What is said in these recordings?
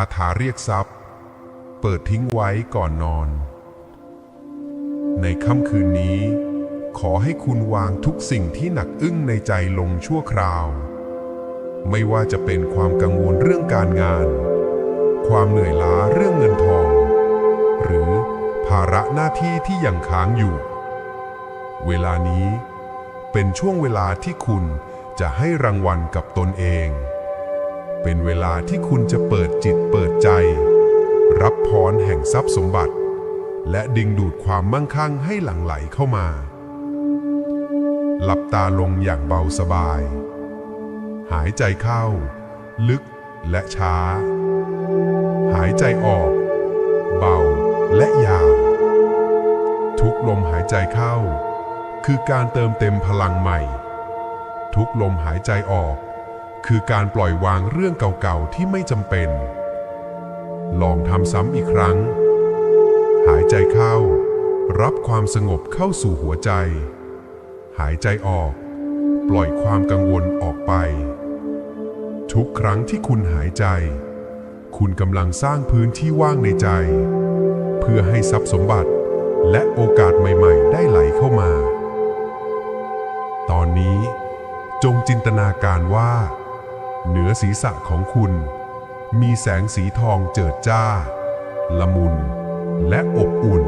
าถาเรียกทรัพย์ เปิดทิ้งไว้ก่อนนอน ในค่ำคืนนี้ ขอให้คุณวางทุกสิ่งที่หนักอึ้งในใจลงชั่วคราว ไม่ว่าจะเป็นความกังวลเรื่องการงาน ความเหนื่อยล้าเรื่องเงินทอง หรือภาระหน้าที่ที่ยังค้างอยู่ เวลานี้เป็นช่วงเวลาที่คุณจะให้รางวัลกับตนเอง เป็นเวลาที่คุณจะเปิดจิตเปิดใจ รับพรแห่งทรัพย์สมบัติ และดึงดูดความมั่งคั่งให้หลั่งไหลเข้ามา หลับตาลงอย่างเบาสบาย หายใจเข้า ลึกและช้า หายใจออก เบาและยาว ทุกลมหายใจเข้า คือการเติมเต็มพลังใหม่ ทุกลมหายใจออก คือการปล่อยวางเรื่องเก่าๆที่ไม่จำเป็น ลองทำซ้ำอีกครั้ง หายใจเข้า รับความสงบเข้าสู่หัวใจ หายใจออก ปล่อยความกังวลออกไป ทุกครั้งที่คุณหายใจ คุณกำลังสร้างพื้นที่ว่างในใจ เพื่อให้ทรัพย์สมบัติและโอกาสใหม่ๆ ได้ไหลเข้ามา ตอนนี้จงจินตนาการว่า เหนือศีรษะของคุณ มีแสงสีทองเจิดจ้า ละมุน และอบอุ่น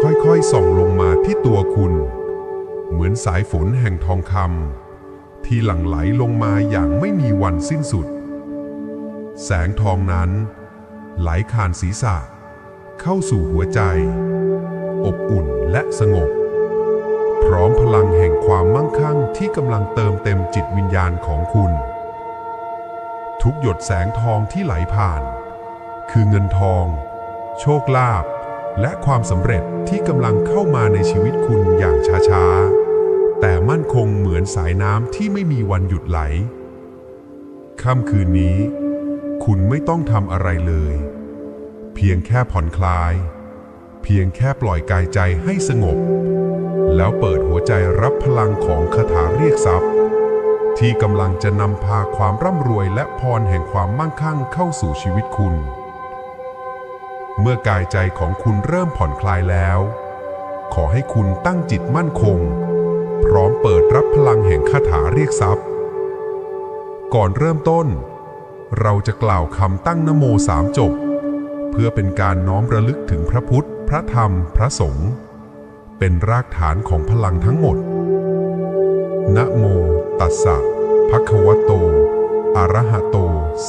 ค่อยๆส่องลงมาที่ตัวคุณ เหมือนสายฝนแห่งทองคำที่หลั่งไหลลงมาอย่างไม่มีวันสิ้นสุด แสงทองนั้น ไหลผ่านศีรษะ เข้าสู่หัวใจ อบอุ่นและสงบพร้อมพลังแห่งความมั่งคั่งที่กำลังเติมเต็มจิตวิญญาณของคุณ ทุกหยดแสงทองที่ไหลผ่าน คือเงินทอง โชคลาภและความสำเร็จที่กำลังเข้ามาในชีวิตคุณอย่างช้าๆ แต่มั่นคงเหมือนสายน้ำที่ไม่มีวันหยุดไหล ค่ำคืนนี้ คุณไม่ต้องทำอะไรเลย เพียงแค่ผ่อนคลาย เพียงแค่ปล่อยกายใจให้สงบ แล้วเปิดหัวใจรับพลังของคาถาเรียกทรัพย์ ที่กำลังจะนำพาความร่ำรวยและพรแห่งความมั่งคั่งเข้าสู่ชีวิตคุณ เมื่อกายใจของคุณเริ่มผ่อนคลายแล้ว ขอให้คุณตั้งจิตมั่นคง พร้อมเปิดรับพลังแห่งคาถาเรียกทรัพย์ ก่อนเริ่มต้น เราจะกล่าวคำตั้งนโมสามจบ เพื่อเป็นการน้อมระลึกถึงพระพุทธ พระธรรม พระสงฆ์เป็นรากฐานของพลังทั้งหมดนะโมตัสสะ ภควโต อระหะโต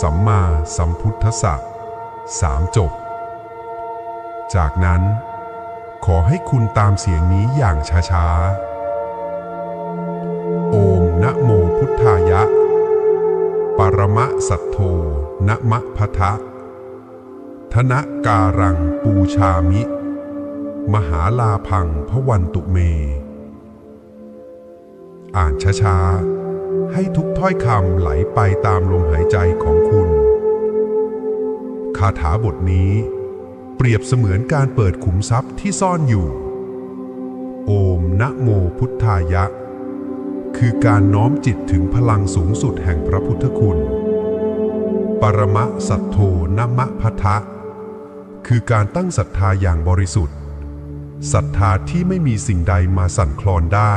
สัมมาสัมพุทธสสะสามจบ จากนั้น ขอให้คุณตามเสียงนี้อย่างช้าๆ โอมนะโมพุทธายะ ปรมะสัทโธนะมะพะทะ ธนะการังปูชามิ มหาลาพังพวันตุเม อ่านช้าๆ ให้ทุกถ้อยคำไหลไปตามลมหายใจของคุณ คาถาบทนี้เปรียบเสมือนการเปิดขุมทรัพย์ที่ซ่อนอยู่ โอมนะโมพุทธายะ คือการน้อมจิตถึงพลังสูงสุดแห่งพระพุทธคุณ ปรมะสัทโธนมะพทะ คือการตั้งศรัทธาอย่างบริสุทธิ์ศรัทธาที่ไม่มีสิ่งใดมาสั่นคลอนได้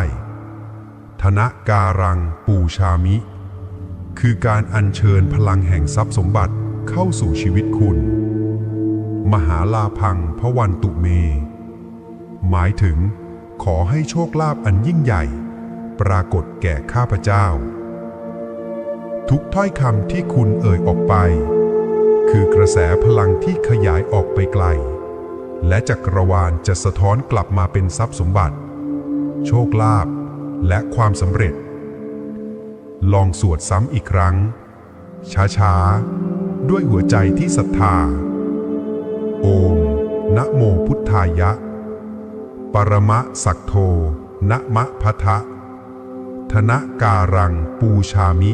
ธนการังปูชามิ คือการอัญเชิญพลังแห่งทรัพย์สมบัติเข้าสู่ชีวิตคุณ มหาลาพังพระวันตุเม หมายถึง ขอให้โชคลาภอันยิ่งใหญ่ ปรากฏแก่ข้าพเจ้า ทุกถ้อยคำที่คุณเอ่ยออกไป คือกระแสพลังที่ขยายออกไปไกล และจักรวาลจะสะท้อนกลับมาเป็นทรัพย์สมบัติ โชคลาภ และความสำเร็จ ลองสวดซ้ำอีกครั้ง ช้าๆ ด้วยหัวใจที่ศรัทธา โอม นะโมพุทธายะ ปรมะสักโท นะมะพะทะ ธนะการังปูชามิ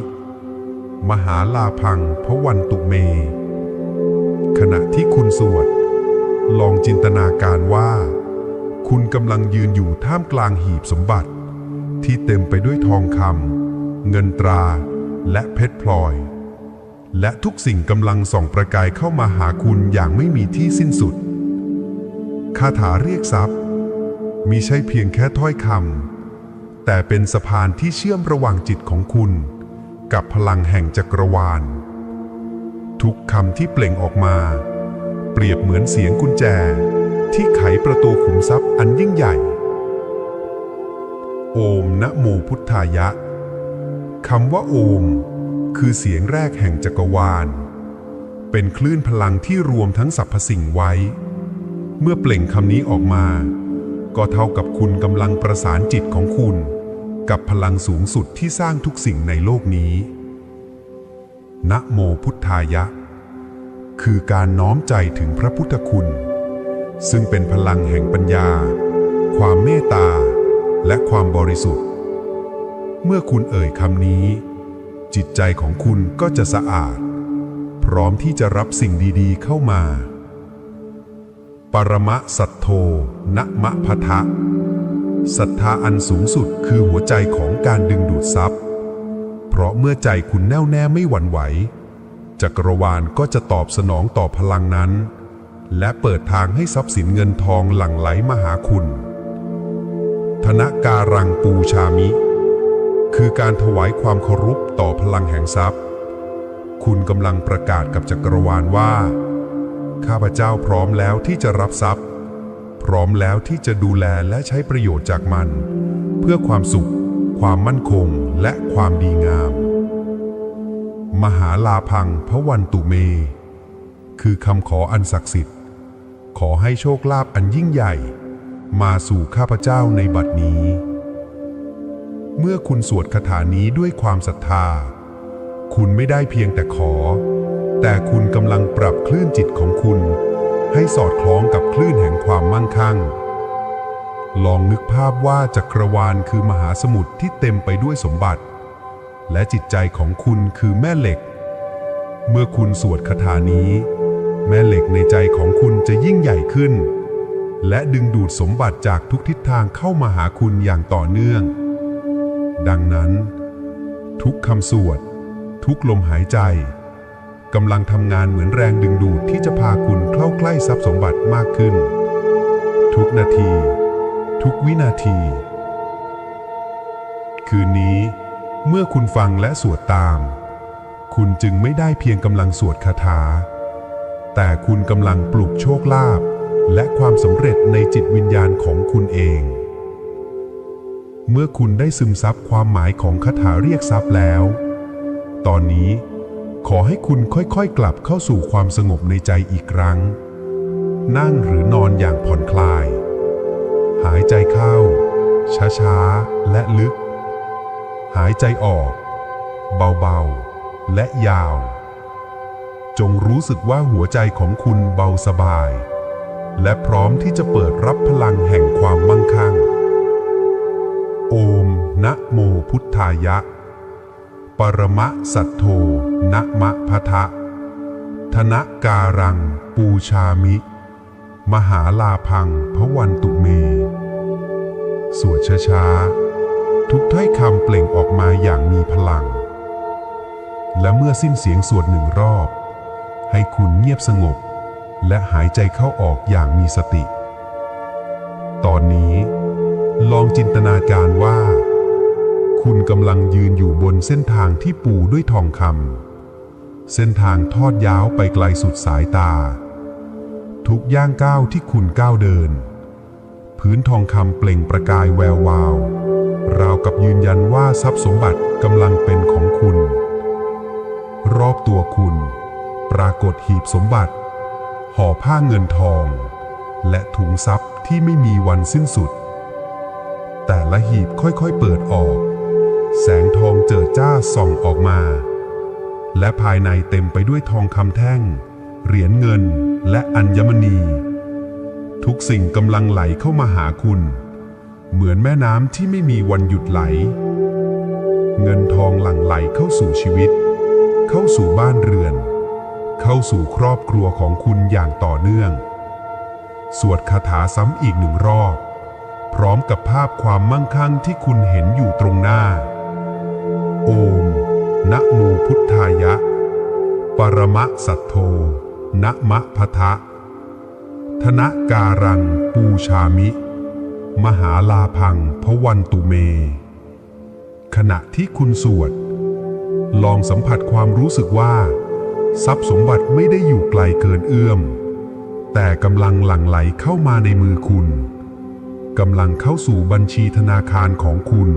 มหาลาพังพวันตุเม ขณะที่คุณสวด ลองจินตนาการว่า คุณกำลังยืนอยู่ท่ามกลางหีบสมบัติ ที่เต็มไปด้วยทองคำเงินตราและเพชรพลอย และทุกสิ่งกำลังส่องประกายเข้ามาหาคุณอย่างไม่มีที่สิ้นสุด คาถาเรียกทรัพย์มีใช่เพียงแค่ถ้อยคำแต่เป็นสะพานที่เชื่อมระหว่างจิตของคุณ กับพลังแห่งจักรวาล ทุกคำที่เปล่งออกมา เปรียบเหมือนเสียงกุญแจ ที่ไขประตูขุมทรัพย์อันยิ่งใหญ่ โอมนะโมพุทธายะคำว่าโอม คือเสียงแรกแห่งจักรวาล เป็นคลื่นพลังที่รวมทั้งสรรพสิ่งไว้ เมื่อเปล่งคำนี้ออกมา ก็เท่ากับคุณกำลังประสานจิตของคุณ กับพลังสูงสุดที่สร้างทุกสิ่งในโลกนี้ นะโมพุทธายะ คือการน้อมใจถึงพระพุทธคุณ ซึ่งเป็นพลังแห่งปัญญา ความเมตตา และความบริสุทธิ์ เมื่อคุณเอ่ยคำนี้ จิตใจของคุณก็จะสะอาด พร้อมที่จะรับสิ่งดีๆเข้ามา ปรมะสัทโธนะมะพะทะศรัทธาอันสูงสุดคือหัวใจของการดึงดูดทรัพย์ เพราะเมื่อใจคุณแน่วแน่ไม่หวั่นไหว จักรวาลก็จะตอบสนองต่อพลังนั้น และเปิดทางให้ทรัพย์สินเงินทองหลั่งไหลมาหาคุณ ธนการังปูชามิ คือการถวายความเคารพต่อพลังแห่งทรัพย์ คุณกำลังประกาศกับจักรวาลว่า ข้าพเจ้าพร้อมแล้วที่จะรับทรัพย์ พร้อมแล้วที่จะดูแลและใช้ประโยชน์จากมัน เพื่อความสุข ความมั่นคงและความดีงาม มหาลาพังพระวันตุเม คือคำขออันศักดิ์สิทธิ์ ขอให้โชคลาภอันยิ่งใหญ่ มาสู่ข้าพเจ้าในบัดนี้ เมื่อคุณสวดคาถานี้ด้วยความศรัทธา คุณไม่ได้เพียงแต่ขอ แต่คุณกำลังปรับคลื่นจิตของคุณ ให้สอดคล้องกับคลื่นแห่งความมั่งคั่ง ลองนึกภาพว่าจักรวาลคือมหาสมุทรที่เต็มไปด้วยสมบัติ และจิตใจของคุณคือแม่เหล็ก เมื่อคุณสวดคาถานี้ แม่เหล็กในใจของคุณจะยิ่งใหญ่ขึ้น และดึงดูดสมบัติจากทุกทิศทางเข้ามาหาคุณอย่างต่อเนื่อง ดังนั้น ทุกคำสวด ทุกลมหายใจกำลังทำงานเหมือนแรงดึงดูดที่จะพาคุณเข้าใกล้ทรัพย์สมบัติมากขึ้น ทุกนาที ทุกวินาที คืนนี้ เมื่อคุณฟังและสวดตาม คุณจึงไม่ได้เพียงกำลังสวดคาถา แต่คุณกำลังปลุกโชคลาภ และความสำเร็จในจิตวิญญาณของคุณเอง เมื่อคุณได้ซึมซับความหมายของคาถาเรียกทรัพย์แล้ว ตอนนี้ขอให้คุณค่อยๆ กลับเข้าสู่ความสงบในใจอีกครั้ง นั่งหรือนอนอย่างผ่อนคลาย หายใจเข้า ช้าๆ และลึก หายใจออก เบาๆ และยาว จงรู้สึกว่าหัวใจของคุณเบาสบาย และพร้อมที่จะเปิดรับพลังแห่งความมั่งคั่ง โอม นะโมพุทธายะ ปรมะสัทโธนะมะพะทะ ธนะการัง ปูชามิ มหาลาพังพระวันตุเม สวดช้าๆ ทุกถ้อยคำเปล่งออกมาอย่างมีพลัง และเมื่อสิ้นเสียงสวดหนึ่งรอบ ให้คุณเงียบสงบ และหายใจเข้าออกอย่างมีสติ ตอนนี้ ลองจินตนาการว่า คุณกำลังยืนอยู่บนเส้นทางที่ปูด้วยทองคำเส้นทางทอดยาวไปไกลสุดสายตา ทุกย่างก้าวที่คุณก้าวเดิน พื้นทองคำเปล่งประกายแวววาว ราวกับยืนยันว่าทรัพย์สมบัติกำลังเป็นของคุณ รอบตัวคุณ ปรากฏหีบสมบัติ ห่อผ้าเงินทอง และถุงทรัพย์ที่ไม่มีวันสิ้นสุด แต่ละหีบค่อยๆเปิดออก แสงทองเจิดจ้าส่องออกมา และภายในเต็มไปด้วยทองคำแท่ง เหรียญเงินและอัญมณี ทุกสิ่งกำลังไหลเข้ามาหาคุณ เหมือนแม่น้ำที่ไม่มีวันหยุดไหล เงินทองหลั่งไหลเข้าสู่ชีวิต เข้าสู่บ้านเรือน เข้าสู่ครอบครัวของคุณอย่างต่อเนื่อง สวดคาถาซ้ำอีกหนึ่งรอบ พร้อมกับภาพความมั่งคั่งที่คุณเห็นอยู่ตรงหน้า โอม นะโมพุทธายะ ปรมะสัทโธนะมะพะทะ ธนะการังปูชามิ มหาลาพังพวันตุเม ขณะที่คุณสวด ลองสัมผัสความรู้สึกว่า ทรัพย์สมบัติไม่ได้อยู่ไกลเกินเอื้อม แต่กำลังหลั่งไหลเข้ามาในมือคุณกำลังเข้าสู่บัญชีธนาคารของคุณ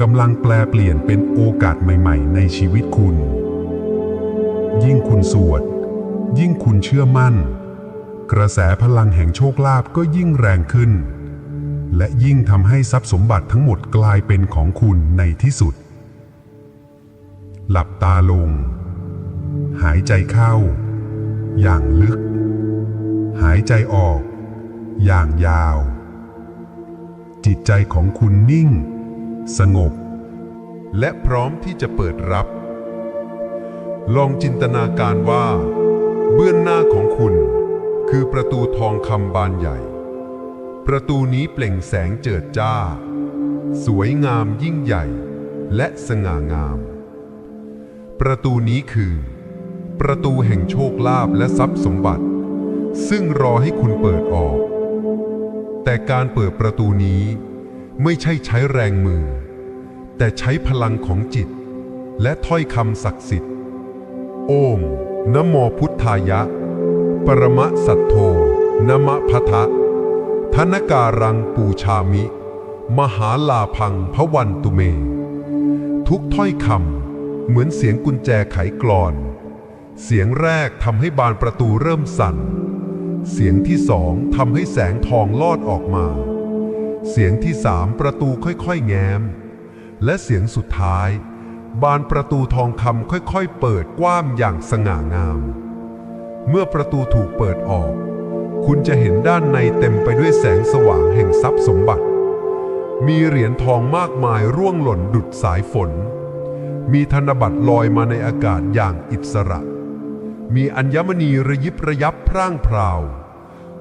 กำลังแปลเปลี่ยนเป็นโอกาสใหม่ๆ ในชีวิตคุณ ยิ่งคุณสวด ยิ่งคุณเชื่อมั่น กระแสพลังแห่งโชคลาภก็ยิ่งแรงขึ้น และยิ่งทำให้ทรัพย์สมบัติทั้งหมดกลายเป็นของคุณในที่สุด หลับตาลง หายใจเข้า อย่างลึก หายใจออก อย่างยาว จิตใจของคุณนิ่ง สงบ และพร้อมที่จะเปิดรับ ลองจินตนาการว่า เบื้องหน้าของคุณ คือประตูทองคำบานใหญ่ ประตูนี้เปล่งแสงเจิดจ้า สวยงามยิ่งใหญ่ และสง่างาม ประตูนี้คือ ประตูแห่งโชคลาภและทรัพย์สมบัติ ซึ่งรอให้คุณเปิดออก แต่การเปิดประตูนี้ไม่ใช่ใช้แรงมือ แต่ใช้พลังของจิต และถ้อยคำศักดิ์สิทธิ์ โอมนะโมพุทธายะ ปรมะสัทโธนมะพะทะธนการังปูชามิ มหาลาพังพวันตุเม ทุกถ้อยคำเหมือนเสียงกุญแจไขกลอน เสียงแรกทำให้บานประตูเริ่มสั่น เสียงที่สองทำให้แสงทองลอดออกมา เสียงที่สามประตูค่อยๆแง้ม และเสียงสุดท้าย บานประตูทองคำค่อยๆเปิดกว้างอย่างสง่างาม เมื่อประตูถูกเปิดออก คุณจะเห็นด้านในเต็มไปด้วยแสงสว่างแห่งทรัพย์สมบัติ มีเหรียญทองมากมายร่วงหล่นดุดสายฝน มีธนบัตรลอยมาในอากาศอย่างอิสระ มีอัญมณีระยิบระยับพร่างพราว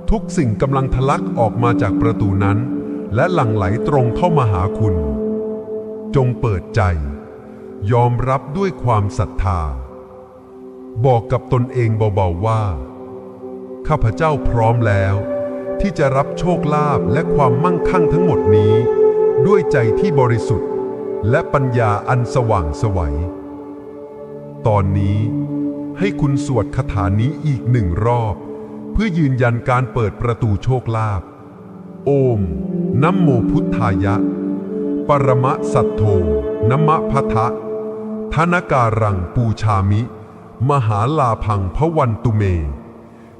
ทุกสิ่งกำลังทะลักออกมาจากประตูนั้น และหลั่งไหลตรงเข้ามาหาคุณ จงเปิดใจ ยอมรับด้วยความศรัทธา บอกกับตนเองเบาๆว่า ข้าพเจ้าพร้อมแล้ว ที่จะรับโชคลาภและความมั่งคั่งทั้งหมดนี้ ด้วยใจที่บริสุทธิ์ และปัญญาอันสว่างไสวัยตอนนี้ ให้คุณสวดคาถานี้อีกหนึ่งรอบ เพื่อยืนยันการเปิดประตูโชคลาภโอมนัมโมพุทธายะ ปรมะสัทโธนมะพะทะธนการังปูชามิ มหาลาพังพวันตุเม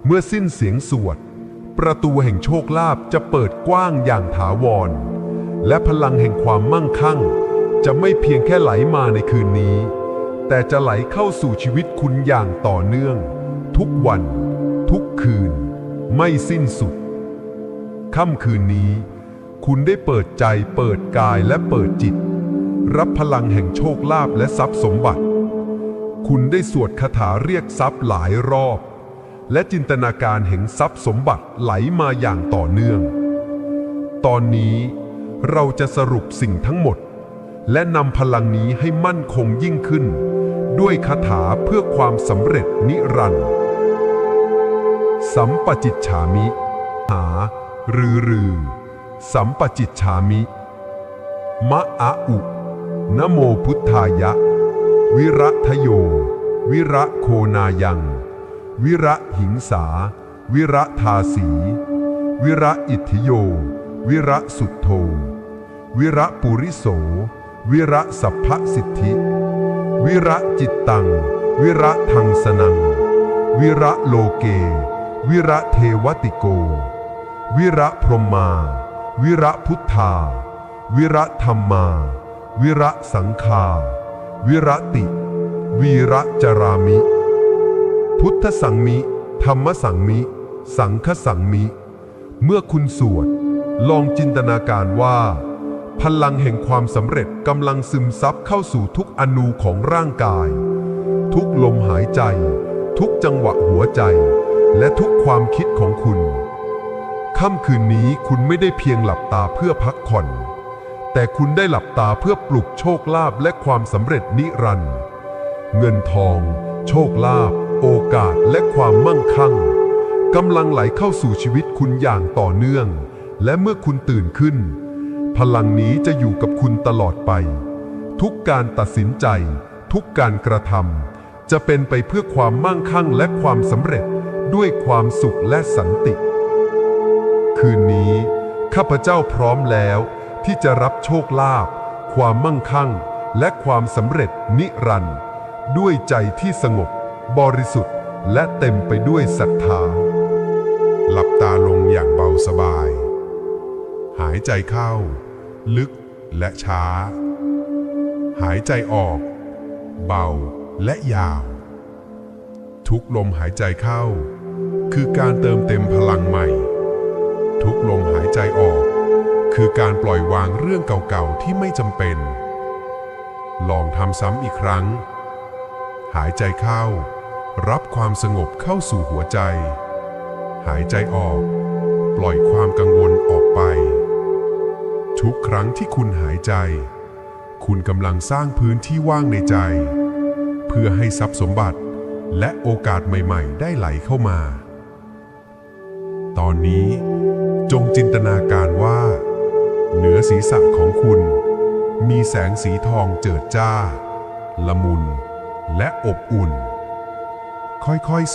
เมื่อสิ้นเสียงสวด ประตูแห่งโชคลาภจะเปิดกว้างอย่างถาวร และพลังแห่งความมั่งคั่ง จะไม่เพียงแค่ไหลมาในคืนนี้ แต่จะไหลเข้าสู่ชีวิตคุณอย่างต่อเนื่อง ทุกวัน ทุกคืน ไม่สิ้นสุด ค่ำคืนนี้ คุณได้เปิดใจเปิดกายและเปิดจิต รับพลังแห่งโชคลาภและทรัพย์สมบัติ คุณได้สวดคาถาเรียกทรัพย์หลายรอบ และจินตนาการแห่งทรัพย์สมบัติไหลมาอย่างต่อเนื่อง ตอนนี้เราจะสรุปสิ่งทั้งหมด และนำพลังนี้ให้มั่นคงยิ่งขึ้น ด้วยคาถาเพื่อความสำเร็จนิรันดร์สัมปจิตฉามิ หา รือรือ สัมปจิตฉามิ มะอะอุนะโมพุทธายะ วิระทโย วิระโคนายัง วิระหิงสา วิระทาสี วิระอิทธิโย วิระสุทโธ วิระปุริโส วิระสัพพสิทธิ วิระจิตตัง วิระทังสนัง วิระโลเก วิระเทวติโก วิระพรหมา วิระพุทธา วิระธรรมา วิระสังคา วิระติ วีระจารามิ พุทธสังมิ ธรรมสังมิ สังฆสังมิ เมื่อคุณสวด ลองจินตนาการว่า พลังแห่งความสำเร็จกำลังซึมซับเข้าสู่ทุกอนูของร่างกาย ทุกลมหายใจ ทุกจังหวะหัวใจ และทุกความคิดของคุณ ค่ำคืนนี้คุณไม่ได้เพียงหลับตาเพื่อพักผ่อน แต่คุณได้หลับตาเพื่อปลุกโชคลาภและความสำเร็จนิรันดร์เงินทอง โชคลาภโอกาสและความมั่งคั่งกำลังไหลเข้าสู่ชีวิตคุณอย่างต่อเนื่อง และเมื่อคุณตื่นขึ้น พลังนี้จะอยู่กับคุณตลอดไป ทุกการตัดสินใจ ทุกการกระทำจะเป็นไปเพื่อความมั่งคั่งและความสำเร็จด้วยความสุขและสันติ คืนนี้ ข้าพเจ้าพร้อมแล้วที่จะรับโชคลาภความมั่งคั่ง และความสำเร็จนิรันดร์ด้วยใจที่สงบบริสุทธิ์และเต็มไปด้วยศรัทธา หลับตาลงอย่างเบาสบาย หายใจเข้า ลึกและช้า หายใจออก เบาและยาว ทุกลมหายใจเข้า คือการเติมเต็มพลังใหม่ ทุกลมหายใจออก คือการปล่อยวางเรื่องเก่าๆที่ไม่จำเป็น ลองทำซ้ำอีกครั้ง หายใจเข้า รับความสงบเข้าสู่หัวใจ หายใจออก ปล่อยความกังวลออกไป ทุกครั้งที่คุณหายใจ คุณกำลังสร้างพื้นที่ว่างในใจ เพื่อให้ทรัพย์สมบัติและโอกาสใหม่ๆ ได้ไหลเข้ามา ตอนนี้จงจินตนาการว่า เหนือศีรษะของคุณ มีแสงสีทองเจิดจ้า ละมุน และอบอุ่น ค่อยๆ